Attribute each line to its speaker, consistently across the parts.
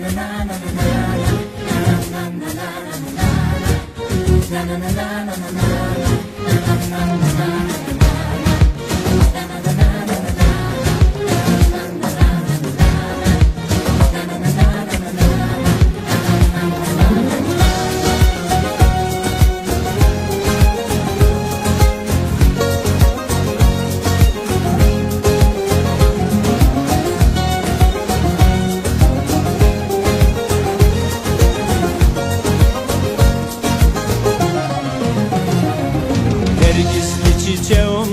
Speaker 1: na na na na na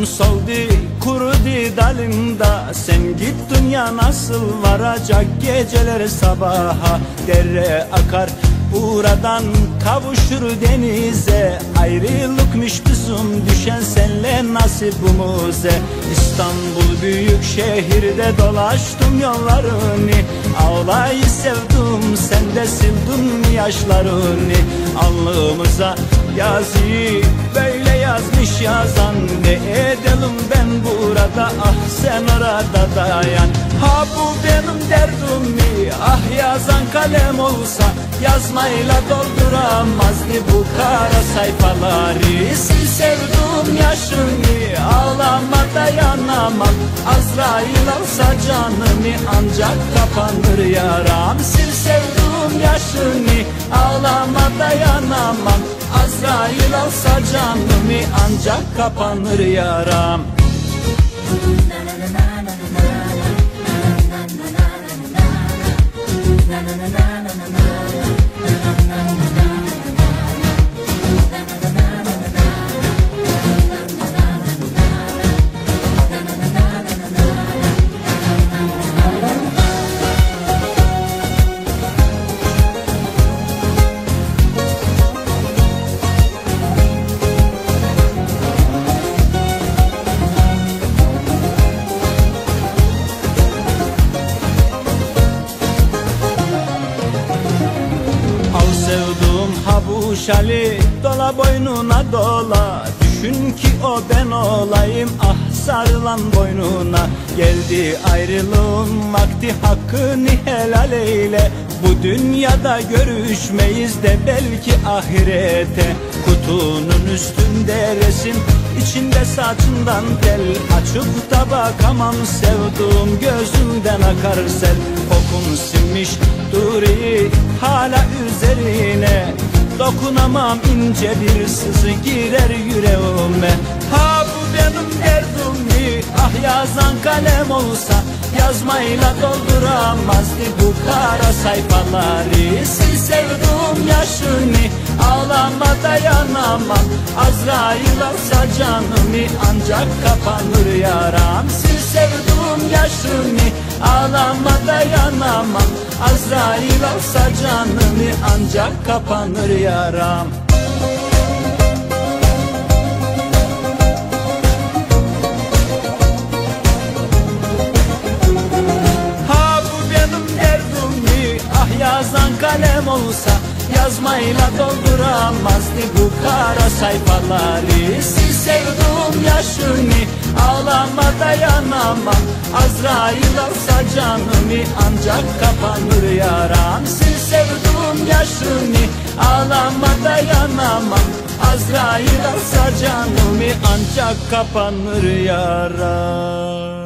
Speaker 1: soldu kurudu dalında. Sen git dünya nasıl varacak geceler sabaha. Dere akar uğradan kavuşur denize. Ayrılıkmış bizim düşen senle nasibimize İstanbul büyük şehirde dolaştım yollarını. Ağlayı sevdim sen de sildin yaşlarını. Alnımıza yazıyı böyle yazmış yazan Ne edelim ben burada? Ah sen orada dayan. Ha bu benim derdim ah yazan kalem olsa Yazmayla dolduramazdı bu kara sayfaları. Sil sevduğum yaşını ağlama dayanamam. Azrail alsa canımı ancak kapanır yaram. Sil sevduğum yaşını ağlama dayanamam Azrail alsa canımı ancak kapanır yaram ha bu şali Dola boynuna dola. Düşün ki o ben olayım Ah sarılan boynuna. Geldi ayrılığın vakti Hakkını helal eyle. Bu dünyada görüşmeyiz de Belki ahirete. Kutunun üstünde resim içinde saçından tel. Açıp da bakamam sevduğum gözümden akar sel. Kokun sinmiş duri hala üzerine Dokunamam ince bir sızı girer yüreğime. Ha bu benim derdim ah yazan kalem olsa Yazmayla dolduramazdı bu kara sayfaları. Sil sevduğum yaşını ağlama dayanamam. Azrail alsa canımı ancak kapanır yaram. Sil sevduğum yaşını ağlama dayanamam Azrail alsa canımı ancak kapanır yaram. Ha benim derdim ah yazan kalem olsa Yazmayla dolduramazdı bu kara sayfaları. Sil sevduğum yaşını ağlama dayanamam Azrail alsa canımı ancak kapanır yaram. Sil sevduğum yaşını ağlama dayanamam Azrail alsa canımı ancak kapanır yaram